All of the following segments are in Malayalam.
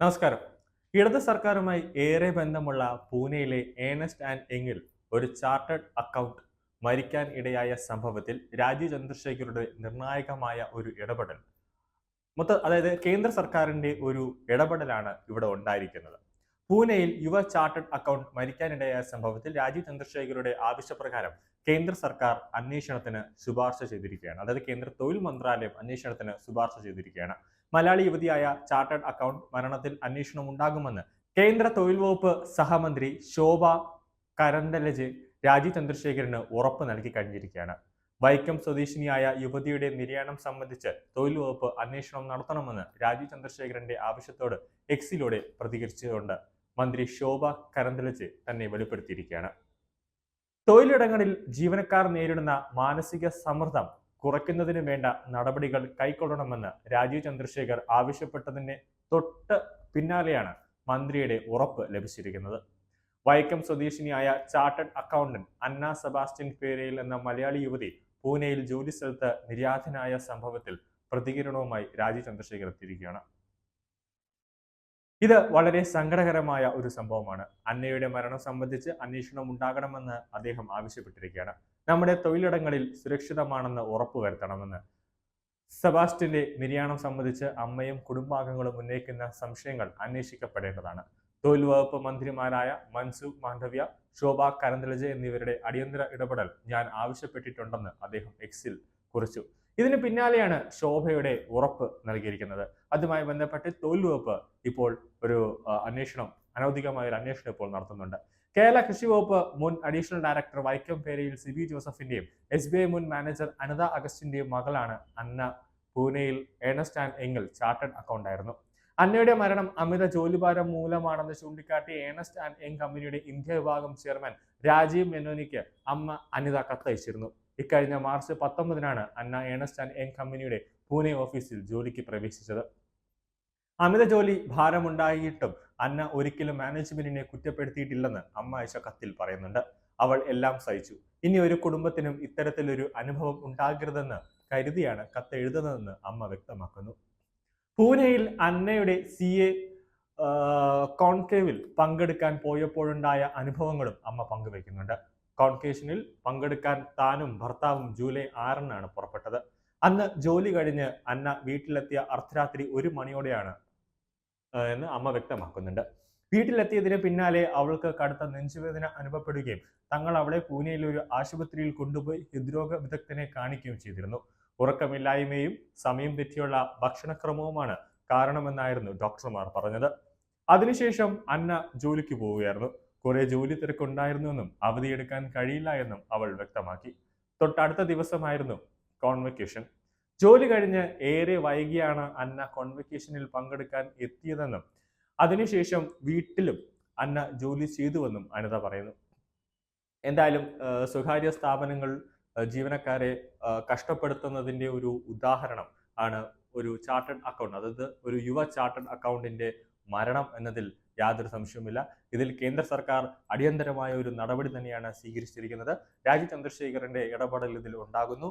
നമസ്കാരം. ഇടത് സർക്കാരുമായി ഏറെ ബന്ധമുള്ള പൂനെയിലെ ഏണസ്റ്റ് ആൻഡ് എങ്ങിൽ ഒരു ചാർട്ടേഡ് അക്കൗണ്ട് മരിക്കാൻ ഇടയായ സംഭവത്തിൽ രാജീവ് ചന്ദ്രശേഖരുടെ നിർണായകമായ ഒരു ഇടപെടൽ. മൊത്ത അതായത് കേന്ദ്ര സർക്കാരിന്റെ ഒരു ഇടപെടലാണ് ഇവിടെ ഉണ്ടായിരിക്കുന്നത്. പൂനെയിൽ യുവ ചാർട്ടേഡ് അക്കൗണ്ട് മരിക്കാനിടയായ സംഭവത്തിൽ രാജീവ് ചന്ദ്രശേഖരുടെ ആവശ്യപ്രകാരം കേന്ദ്ര സർക്കാർ അന്വേഷണത്തിന് ശുപാർശ ചെയ്തിരിക്കുകയാണ്. അതായത് കേന്ദ്ര തൊഴിൽ മന്ത്രാലയം അന്വേഷണത്തിന് ശുപാർശ ചെയ്തിരിക്കുകയാണ്. മലയാളി യുവതിയായ ചാർട്ടേഡ് അക്കൗണ്ട് മരണത്തിൽ അന്വേഷണം ഉണ്ടാകുമെന്ന് കേന്ദ്ര തൊഴിൽ വകുപ്പ് സഹമന്ത്രി ശോഭ കരന്തലജ് രാജീവ് ചന്ദ്രശേഖരന് ഉറപ്പ് നൽകി കഴിഞ്ഞിരിക്കുകയാണ്. വൈക്കം സ്വദേശിനിയായ യുവതിയുടെ നിര്യാണം സംബന്ധിച്ച് തൊഴിൽ വകുപ്പ് അന്വേഷണം നടത്തണമെന്ന് രാജീവ് ചന്ദ്രശേഖരന്റെ ആവശ്യത്തോട് എക്സിലൂടെ പ്രതികരിച്ചുകൊണ്ട് മന്ത്രി ശോഭ കരന്തലജ് തന്നെ വെളിപ്പെടുത്തിയിരിക്കുകയാണ്. തൊഴിലിടങ്ങളിൽ ജീവനക്കാർ നേരിടുന്ന മാനസിക സമ്മർദ്ദം കുറയ്ക്കുന്നതിന് വേണ്ട നടപടികൾ കൈക്കൊള്ളണമെന്ന് രാജീവ് ചന്ദ്രശേഖർ ആവശ്യപ്പെട്ടതിന് തൊട്ട് പിന്നാലെയാണ് മന്ത്രിയുടെ ഉറപ്പ് ലഭിച്ചിരിക്കുന്നത്. വൈക്കം സ്വദേശിനിയായ ചാർട്ടേഡ് അക്കൗണ്ടന്റ് അന്ന സെബാസ്റ്റ്യൻ പേരയിൽ എന്ന മലയാളി യുവതി പൂനെയിൽ ജോലി സ്ഥലത്ത് നിര്യാതനായ സംഭവത്തിൽ പ്രതികരണവുമായി രാജീവ് ചന്ദ്രശേഖർ എത്തിയിരിക്കുകയാണ്. ഇത് വളരെ സങ്കടകരമായ ഒരു സംഭവമാണ്. അന്നയുടെ മരണം സംബന്ധിച്ച് അന്വേഷണം ഉണ്ടാകണമെന്ന് അദ്ദേഹം ആവശ്യപ്പെട്ടിരിക്കുകയാണ്. നമ്മുടെ തൊഴിലിടങ്ങളിൽ സുരക്ഷിതമാണെന്ന് ഉറപ്പുവരുത്തണമെന്ന് സെബാസ്റ്റിന്റെ നിര്യാണം സംബന്ധിച്ച് അമ്മയും കുടുംബാംഗങ്ങളും ഉന്നയിക്കുന്ന സംശയങ്ങൾ അന്വേഷിക്കപ്പെടേണ്ടതാണ്. തൊഴിൽ വകുപ്പ് മന്ത്രിമാരായ മൻസുഖ് മാണ്ഡവ്യ ശോഭ കരന്തലജ എന്നിവരുടെ അടിയന്തര ഇടപെടൽ ഞാൻ ആവശ്യപ്പെട്ടിട്ടുണ്ടെന്ന് അദ്ദേഹം എക്സിൽ കുറിച്ചു. ഇതിന് പിന്നാലെയാണ് ശോഭയുടെ ഉറപ്പ് നൽകിയിരിക്കുന്നത്. അതുമായി ബന്ധപ്പെട്ട് തൊഴിൽ വകുപ്പ് ഇപ്പോൾ ഒരു അന്വേഷണം അനൗദ്യോഗികമായ ഒരു അന്വേഷണം ഇപ്പോൾ നടത്തുന്നുണ്ട്. കേരള കൃഷി വകുപ്പ് മുൻ അഡീഷണൽ ഡയറക്ടർ വൈക്കം പേരയിൽ സിബി ജോസഫിന്റെയും എസ് ബി ഐ മുൻ മാനേജർ അനിത അഗസ്റ്റിന്റെയും മകളാണ് അന്ന പൂനെയിൽ Ernst and Young chartered accountant ആയിരുന്നു അന്നയുടെ മരണം അമിത ജോലിഭാരം മൂലമാണെന്ന് ചൂണ്ടിക്കാട്ടി ഏണസ്റ്റ് ആൻഡ് എങ് കമ്പനിയുടെ ഇന്ത്യ വിഭാഗം ചെയർമാൻ രാജീവ് മെനോനിക്ക് അമ്മ അനിത കത്തയച്ചിരുന്നു. ഇക്കഴിഞ്ഞ മാർച്ച് പത്തൊമ്പതിനാണ് അന്ന ഏണസ്റ്റ് ആൻഡ് എങ് കമ്പനിയുടെ പൂനെ ഓഫീസിൽ ജോലിക്ക് പ്രവേശിച്ചത്. അമിത ജോലി ഭാരമുണ്ടായിട്ടും അന്ന ഒരിക്കലും മാനേജ്മെന്റിനെ കുറ്റപ്പെടുത്തിയിട്ടില്ലെന്ന് അമ്മ അയച്ച കത്തിൽ പറയുന്നുണ്ട്. അവൾ എല്ലാം സഹിച്ചു. ഇനി ഒരു കുടുംബത്തിനും ഇത്തരത്തിലൊരു അനുഭവം ഉണ്ടാകരുതെന്ന് കരുതിയാണ് കത്ത് എഴുതുന്നതെന്ന് അമ്മ വ്യക്തമാക്കുന്നു. പൂനെയിൽ അന്നയുടെ സി എ കോൺകേവിൽ പങ്കെടുക്കാൻ പോയപ്പോഴുണ്ടായ അനുഭവങ്ങളും അമ്മ പങ്കുവയ്ക്കുന്നുണ്ട്. കോൺകേഷനിൽ പങ്കെടുക്കാൻ താനും ഭർത്താവും ജൂലൈ ആറിനാണ് പുറപ്പെട്ടത്. അന്ന് ജോലി കഴിഞ്ഞ് അന്ന വീട്ടിലെത്തിയ അർദ്ധരാത്രി ഒരു മണിയോടെയാണ് എന്ന് അമ്മ വ്യക്തമാക്കുന്നുണ്ട്. വീട്ടിലെത്തിയതിന് പിന്നാലെ അവൾക്ക് കടുത്ത നെഞ്ചുവേദന അനുഭവപ്പെടുകയും തങ്ങൾ അവളെ പൂനെയിലെ ഒരു ആശുപത്രിയിൽ കൊണ്ടുപോയി ഹൃദ്രോഗ വിദഗ്ധനെ കാണിക്കുകയും ചെയ്തിരുന്നു. ഉറക്കമില്ലായ്മയും സമയം തെറ്റിയുള്ള ഭക്ഷണക്രമവുമാണ് കാരണമെന്നായിരുന്നു ഡോക്ടർമാർ പറഞ്ഞത്. അതിനുശേഷം അന്ന ജോലിക്ക് പോവുകയായിരുന്നു. കുറെ ജോലി തിരക്കുണ്ടായിരുന്നുവെന്നും അവധിയെടുക്കാൻ കഴിയില്ല എന്നും അവൾ വ്യക്തമാക്കി. തൊട്ടടുത്ത ദിവസമായിരുന്നു കോൺവെക്കേഷൻ ജോലി കഴിഞ്ഞ് ഏറെ വൈകിയാണ് അന്ന കോൺവെക്കേഷനിൽ പങ്കെടുക്കാൻ എത്തിയതെന്നും അതിനുശേഷം വീട്ടിലും അന്ന ജോലി ചെയ്തുവെന്നും അനിത പറയുന്നു. എന്തായാലും സ്വകാര്യ സ്ഥാപനങ്ങൾ ജീവനക്കാരെ കഷ്ടപ്പെടുത്തുന്നതിന്റെ ഒരു ഉദാഹരണം ആണ് ഒരു ചാർട്ടേഡ് അക്കൗണ്ട്. അതായത് ഒരു യുവ ചാർട്ടേഡ് അക്കൗണ്ടിന്റെ മരണം എന്നതിൽ യാതൊരു സംശയവുമില്ല. ഇതിൽ കേന്ദ്ര സർക്കാർ അടിയന്തരമായ ഒരു നടപടി തന്നെയാണ് സ്വീകരിച്ചിരിക്കുന്നത്. രാജി ചന്ദ്രശേഖരന്റെ ഇടപെടൽ ഇതിൽ ഉണ്ടാകുന്നു.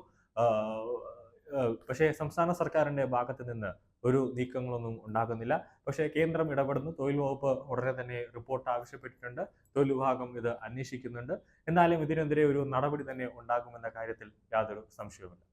പക്ഷേ സംസ്ഥാന സർക്കാരിന്റെ ഭാഗത്ത് നിന്ന് ഒരു നീക്കങ്ങളൊന്നും ഉണ്ടാകുന്നില്ല. പക്ഷേ കേന്ദ്രം ഇടപെടുന്നു. തൊഴിൽ വകുപ്പ് ഉടനെ തന്നെ റിപ്പോർട്ട് ആവശ്യപ്പെട്ടിട്ടുണ്ട്. തൊഴിൽ വിഭാഗം ഇത് അന്വേഷിക്കുന്നുണ്ട്. എന്നാലും ഇതിനെതിരെ ഒരു നടപടി തന്നെ ഉണ്ടാകുമെന്ന കാര്യത്തിൽ യാതൊരു സംശയവുമില്ല.